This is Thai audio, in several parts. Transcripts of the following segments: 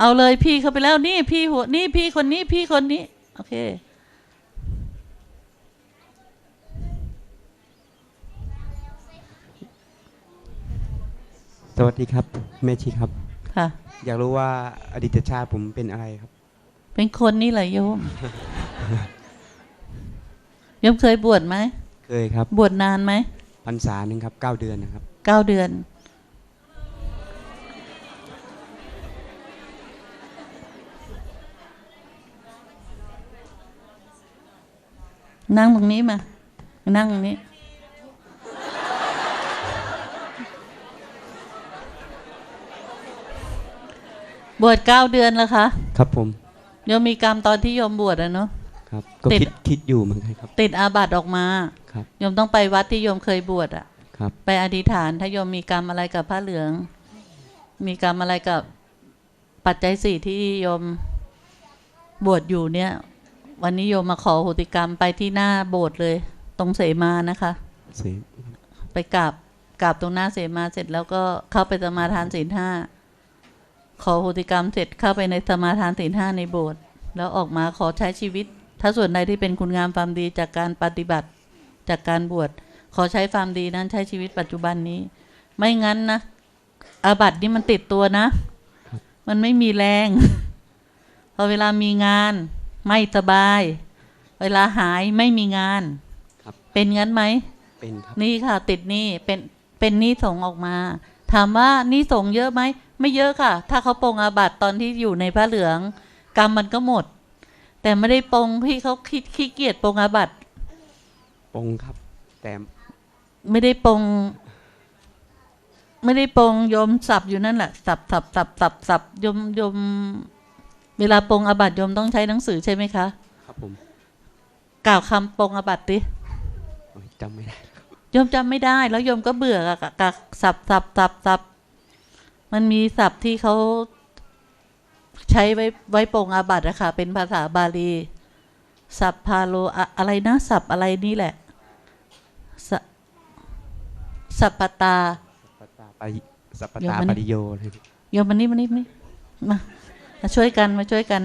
เอาเลยพี่เขาไปแล้วนี่พี่หัวนี่พี่คนนี้พี่คนนี้ โอเค สวัสดีครับ แม่ชีครับ ค่ะ อยากรู้ว่าอดีตชาติผมเป็นอะไรครับ เป็นคนนี่เหรอโยมโยมเคยบวชไหมเคยครับ บวชนานไหมพรรษาหนึ่งครับเก้าเดือนนะครับเก้าเดือน นั่งตรงนี้มา นั่งตรงนี้ บวชเก้าเดือนแล้วคะ ครับผมโยมมีกรรมตอนที่โยมบวชอะเนาะ ครับ ก็ติด คิดคิดอยู่เหมือนกันครับ ติดอาบัติออกมาครับ โยมต้องไปวัดที่โยมเคยบวชอะครับ ไปอธิษฐาน ถ้าโยมมีกรรมอะไรกับผ้าเหลือง มีกรรมอะไรกับปัจจัยสี่ที่โยมบวชอยู่เนี่ย วันนี้โยมมาขอโหติกรรมไปที่หน้าโบสถ์เลย ตรงเสมานะคะเสียไปกราบกราบตรงหน้าเสมาเสร็จแล้วก็เข้าไปสมาทานศีลห้าขอโหติกรรมเสร็จเข้าไปในสมาทานศีลห้าในโบสถ์แล้วออกมาขอใช้ชีวิต ถ้าส่วนใดที่เป็นคุณงามความดีจากการปฏิบัติจากการบวชขอใช้ความดีนั้นใช้ชีวิตปัจจุบันนี้ ไม่งั้นนะอาบัตินี่มันติดตัวนะ มันไม่มีแรง พอเวลามีงาน ไม่สบาย เวลาหายไม่มีงานครับเป็นงั้นไหมเป็นครับนี่ค่ะ ติดหนี้เป็นเป็นหนี้สงฆ์ออกมา ถามว่าหนี้สงฆ์เยอะไหมไม่เยอะค่ะ ถ้าเขาปรงอาบัติตอนที่อยู่ในพระเหลือง กรรมมันก็หมด แต่ไม่ได้ปรงที่เขาขี้ขี้เกียจปรงอาบัติปงครับ แต่ไม่ได้ปรงไม่ได้ปรงโยมสับอยู่นั่นแหละสับสับสับสับสับโยมโยม เวลาปรงอาบัติโยมต้องใช้หนังสือใช่ไหมคะ ครับผม กล่าวคำปรงอาบัติดิโอ้ยจำไม่ได้โยมจำไม่ได้ แล้วโยมก็เบื่อกับกับกับสับสับสับสับมันมีศัพท์ที่เขาใช้ไว้ไว้ปรงอาบัติอะค่ะเป็นภาษาบาลีสัพพาโลอะอะไรนะสับอะไรนี่แหละสะสัพพตาสัปตาปริสัปเดี๋ยวตามันปริโยอะไรโยมมานี่มานี่มานี่มา มาช่วยกันมาช่วยกัน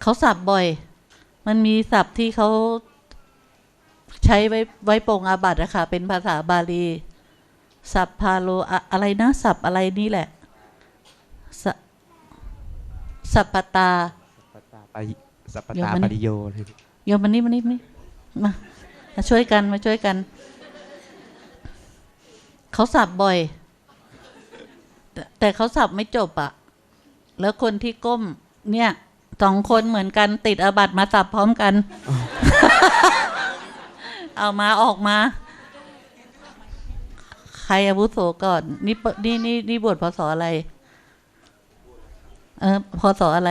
เขาสับบ่อย มันมีศัพท์ที่เขาใช้ไว้ไว้ปรงอาบัติอะค่ะ เป็นภาษาบาลี สัพพาโลอะอะไรนะ สับอะไรนี่แหละสะสัพพตา สัปตาปริสัปเดี๋ยวตามันปริโยอะไรโยมมานี่มานี่มานี่มามาช่วยกันมาช่วยกัน เขาสับบ่อยแต่ แต่เขาสับไม่จบอะแล้วคนที่ก้ม เนี่ยสองคนเหมือนกันติดอาบัติมาสับพร้อมกัน เอามาออกมา ใครอาวุโสก่อน นี่เปิดนี่นี่นี่บวชพศอะไร เออพศอะไร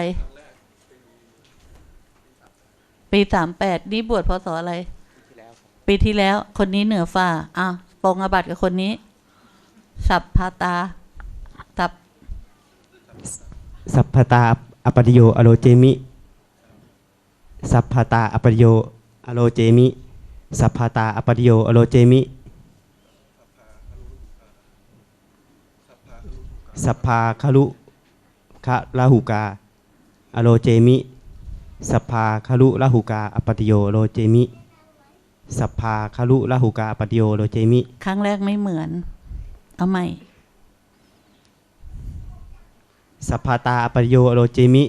ปีสามแปดนี่บวชพศอะไร ปีที่แล้ว คนนี้เหนือฝ่าอ้าวปรงอาบัติกับคนนี้ สับพาตา สับสัพพตาอปริโยอโลเจมิ สัพพตาอปริโยอโลเจมิ สัพพตาอปริโยอโลเจมิ สัพพาคารุคะลาหูกา อโลเจมิ สัพพาคารุลาหูกาอปติโยโลเจมิ สัพพาคารุลาหูกาอปติโยโลเจมิ ครั้งแรกไม่เหมือน เอาใหม่ สัพพาตาอปติโยโลเจมิ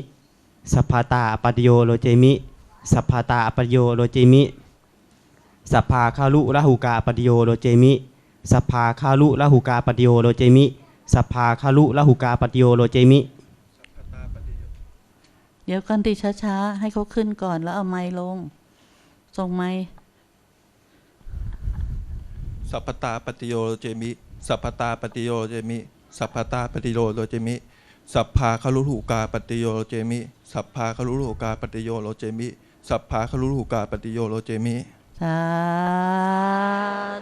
สัพพาตาอปติโยโลเจมิสัพพาตาอปติโยโลเจมิ สัพพาคารุลาหูกาอปติโยโลเจมิ สัพพาคารุลาหูกาอปติโยโลเจมิ สัพพาคารุลาหูกาอปติโยโลเจมิ เดี๋ยวก่อนตีช้าๆ ให้เขาขึ้นก่อนแล้วเอาไม้ลง ส่งไม้สัพพตาปฏิโยโรเจมิ สัพพตาปฏิโยโรเจมิ สัพพตาปฏิโยโรเจมิ สัพพาคารุหูกาปฏิโยโรเจมิ สัพพาคารุหูกาปฏิโยโรเจมิ สัพพาคารุหูกาปฏิโยโรเจมิ สา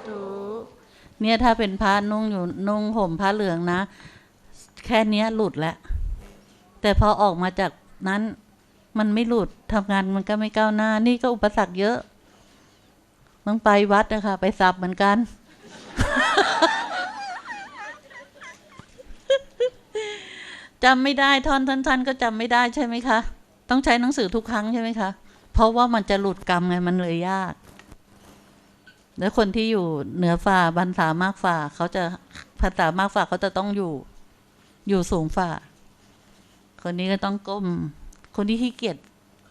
ธุเนี่ยถ้าเป็นพระนุ่งอยู่นุ่งห่มผ้าเหลืองนะ แค่เนี้ยหลุดแล้ว แต่พอออกมาจากนั้นมันไม่หลุดทำงานมันก็ไม่ก้าวหน้า นี่ก็อุปสรรคเยอะต้องไปวัดนะคะ ไปสับเหมือนกัน จำไม่ได้ท่อนสั้นๆ ก็จำไม่ได้ใช่ไหมคะ ต้องใช้หนังสือทุกครั้งใช่ไหมคะ เพราะว่ามันจะหลุดกรรมไงมันเลยยาก แล้วคนที่อยู่เหนือฝ่าบรรษามากฝ่าเขาจะภาษามากฝ่าเขาจะต้องอยู่อยู่สูงฝ่า คนนี้ก็ต้องก้ม คนที่ขี้เกียจ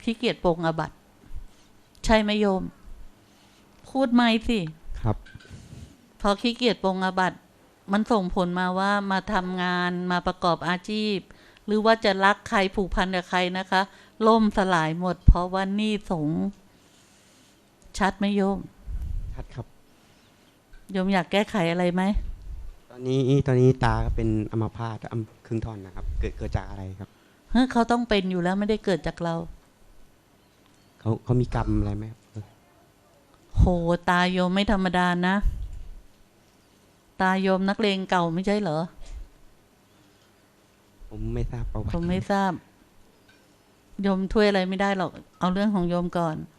ขี้เกียจโปรงอาบัตใช่ไหมโยม พูดไหมสิ ครับ พอขี้เกียจปรงอาบัต มันส่งผลมาว่ามาทำงานมาประกอบอาชีพ หรือว่าจะรักใครผูกพันกับใครนะคะ ล่มสลายหมด เพราะว่าหนี่สงฆ์ชัดไหมโยม ชัดครับ โยมอยากแก้ไขอะไรไหม ตอนนี้ตอนนี้ตาก็เป็นอัมพาตอัมครึ่งท่อนนะครับ เกิดเกิดจากอะไรครับเฮ้ยเขาต้องเป็นอยู่แล้วไม่ได้เกิดจากเรา เขาเขามีกรรมอะไรไหมครับโหตาโยมไม่ธรรมดานะ ตาโยมนักเลงเก่าไม่ใช่เหรอ ผมไม่ทราบประวัผติมไม่ทราบ โยมช่วยอะไรไม่ได้หรอก เอาเรื่องของโยมก่อนค